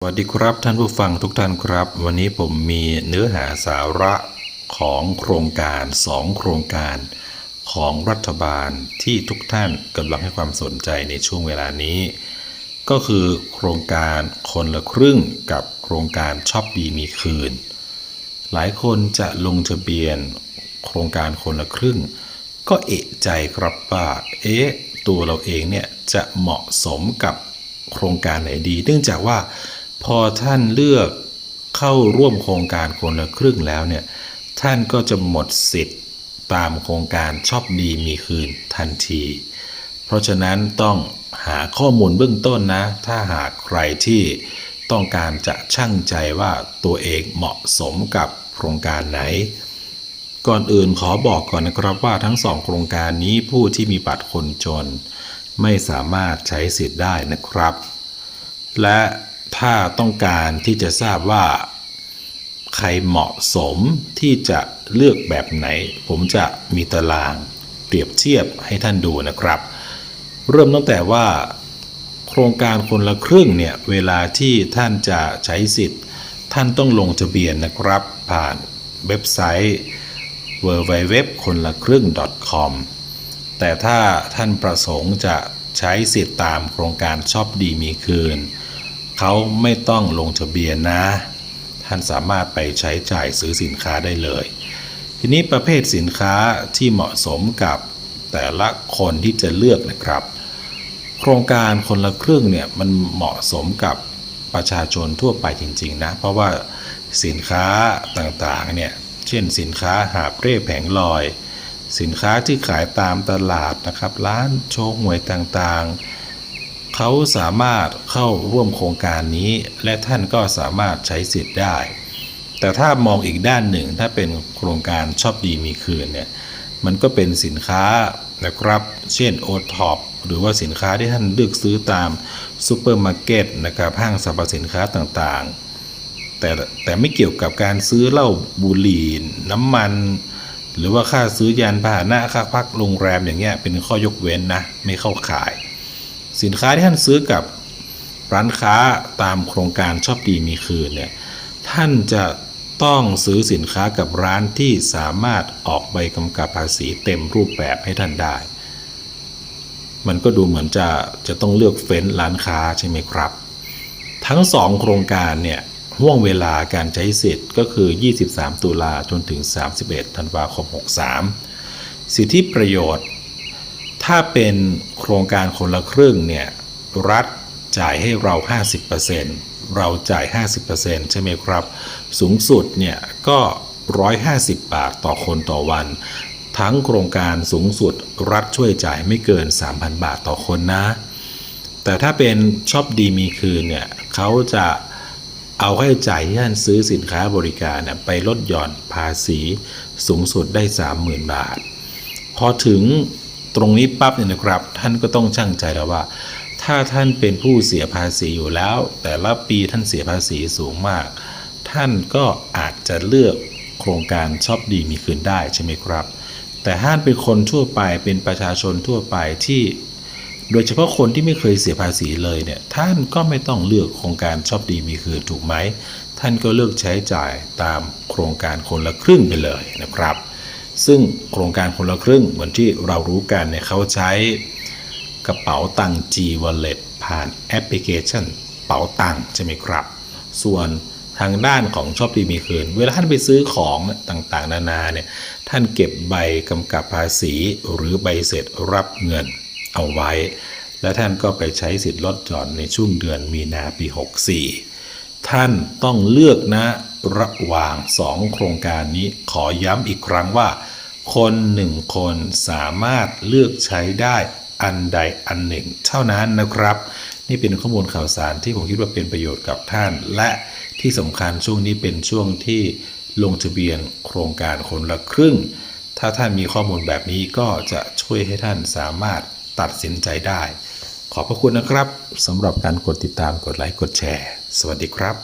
สวัสดีครับท่านผู้ฟังทุกท่านครับ วันนี้ผมมีเนื้อหาสาระของโครงการสองโครงการของรัฐบาลที่ทุกท่านกำลังให้ความสนใจในช่วงเวลานี้ ก็คือโครงการคนละครึ่งกับโครงการชอบดีมีคืน หลายคนจะลงทะเบียน โครงการคนละครึ่ง ก็เอะใจครับว่าเอ๊ะตัวเราเองเนี่ยจะเหมาะสมกับโครงการไหนดี เนื่องจากว่า พอท่านเลือกเข้าร่วมโครงการคนละครึ่งแล้วเนี่ยท่านก็จะหมดสิทธิ์ตามโครงการชอบดีมีคืนทันที เพราะฉะนั้นต้องหาข้อมูลเบื้องต้นนะ ถ้าหากใครที่ต้องการจะชั่งใจว่าตัวเองเหมาะสมกับโครงการไหน ก่อนอื่นขอบอกก่อนนะครับว่าทั้งสองโครงการนี้ผู้ที่มีบัตรคนจน ไม่สามารถใช้สิทธิ์ได้นะครับ และ ถ้าต้องการที่จะทราบว่า ใครเหมาะสมที่จะเลือกแบบไหน ผมจะมีตารางเปรียบเทียบให้ท่านดูนะครับ เริ่มตั้งแต่ว่า โครงการคนละครึ่งเนี่ย เวลาที่ท่านจะใช้สิทธิ์ ท่านต้องลงทะเบียนนะครับ ผ่านเว็บไซต์ www คนละครึ่ง .com แต่ถ้าท่านประสงค์จะใช้สิทธิ์ตามโครงการชอบดีมีคืน เขาไม่ต้องลงทะเบียนนะ ท่านสามารถไปใช้จ่ายซื้อสินค้าได้เลย ทีนี้ประเภทสินค้าที่เหมาะสมกับแต่ละคนที่จะเลือกนะครับ โครงการคนละครึ่งเนี่ยมันเหมาะสมกับประชาชนทั่วไปจริงๆนะ เพราะว่าสินค้าต่างๆเนี่ยเช่นสินค้าหาเร่แผงลอย สินค้าที่ขายตามตลาดนะครับ ร้านโชว์หวยต่างๆ เขาสามารถเข้าร่วมโครงการนี้ และท่านก็สามารถใช้สิทธิ์ได้ แต่ถ้ามองอีกด้านหนึ่งถ้าเป็นโครงการชอบดีมีคืนเนี่ยมันก็เป็นสินค้านะครับ เช่นโอท็อปหรือว่าสินค้าที่ท่านเลือกซื้อตามซูเปอร์มาร์เก็ตนะครับห้างสรรพสินค้าต่างๆ แต่แต่ไม่เกี่ยวกับการซื้อเหล้าบุหรี่น้ำมัน หรือว่าค่าซื้อยานพาหนะค่าพักโรงแรมอย่างเงี้ยเป็นข้อยกเว้นนะ ไม่เข้าข่าย สินค้าที่ท่านซื้อกับร้านค้าตามโครงการชอบดีมีคืนเนี่ยท่านจะต้องซื้อสินค้ากับร้านที่สามารถออกใบกำกับภาษีเต็มรูปแบบให้ท่านได้ มันก็ดูเหมือนจะจะต้องเลือกเฟ้นร้านค้าใช่ไหมครับ ทั้ง 2 โครงการเนี่ยห่วงเวลาการใช้สิทธิ์ก็คือ 23 ตุลาจนถึง 31 ธันวาคม 63 สิทธิประโยชน์ ถ้าเป็นโครงการคนละครึ่งเนี่ยรัฐจ่ายให้เรา 50%เราจ่าย 50%ใช่ไหมครับ สูงสุดเนี่ยก็ 150 บาทต่อคนต่อวัน ทั้งโครงการสูงสุดรัฐช่วยจ่ายไม่เกิน 3,000 บาทต่อคนนะ แต่ถ้าเป็นชอบดีมีคืนเนี่ยเขาจะเอาค่าใช้จ่ายที่ท่านซื้อสินค้าบริการเนี่ยไปลดหย่อนภาษีสูงสุดได้ 30,000 บาท พอถึง ตรงนี้ปั๊บเนี่ยนะครับ ท่านก็ต้องชั่งใจแล้วว่า ถ้าท่านเป็นผู้เสียภาษีอยู่แล้ว แต่ละปีท่านเสียภาษีสูงมาก ท่านก็อาจจะเลือกโครงการชอบดีมีคืนได้ใช่ไหมครับ แต่ท่านเป็นคนทั่วไปเป็นประชาชนทั่วไปที่ โดยเฉพาะคนที่ไม่เคยเสียภาษีเลยเนี่ยท่านก็ไม่ต้องเลือกโครงการชอบดีมีคืนถูกไหมท่านก็เลือกใช้จ่ายตามโครงการคนละครึ่งไปเลยนะครับ ซึ่งโครงการคนละครึ่งเหมือนที่เรารู้กันเนี่ยเขาใช้กระเป๋าตังค์ G Wallet ผ่านแอปพลิเคชันเป๋าตังใช่ไหมครับ ส่วนทางด้านของชอบดีมีคืน เวลาท่านไปซื้อของต่างๆ นานาเนี่ยท่านเก็บใบกำกับภาษีหรือใบเสร็จรับเงินเอาไว้ และท่านก็ไปใช้สิทธิ์ลดหย่อนในช่วงเดือนมีนาปี 64 ท่านต้องเลือกนะระหว่าง2โครงการนี้ขอย้ำอีกครั้งว่า คนหนึ่งคนสามารถเลือกใช้ได้อันใดอันหนึ่ง เท่านั้นนะครับ นี่เป็นข้อมูลข่าวสารที่ผมคิดว่าเป็นประโยชน์กับท่าน และที่สำคัญช่วงนี้เป็นช่วงที่ลงทะเบียนโครงการคนละครึ่ง ถ้าท่านมีข้อมูลแบบนี้ก็จะช่วยให้ท่านสามารถตัดสินใจได้ ขอบพระคุณนะครับสำหรับการกดติดตามกดไลค์กดแชร์ สวัสดีครับ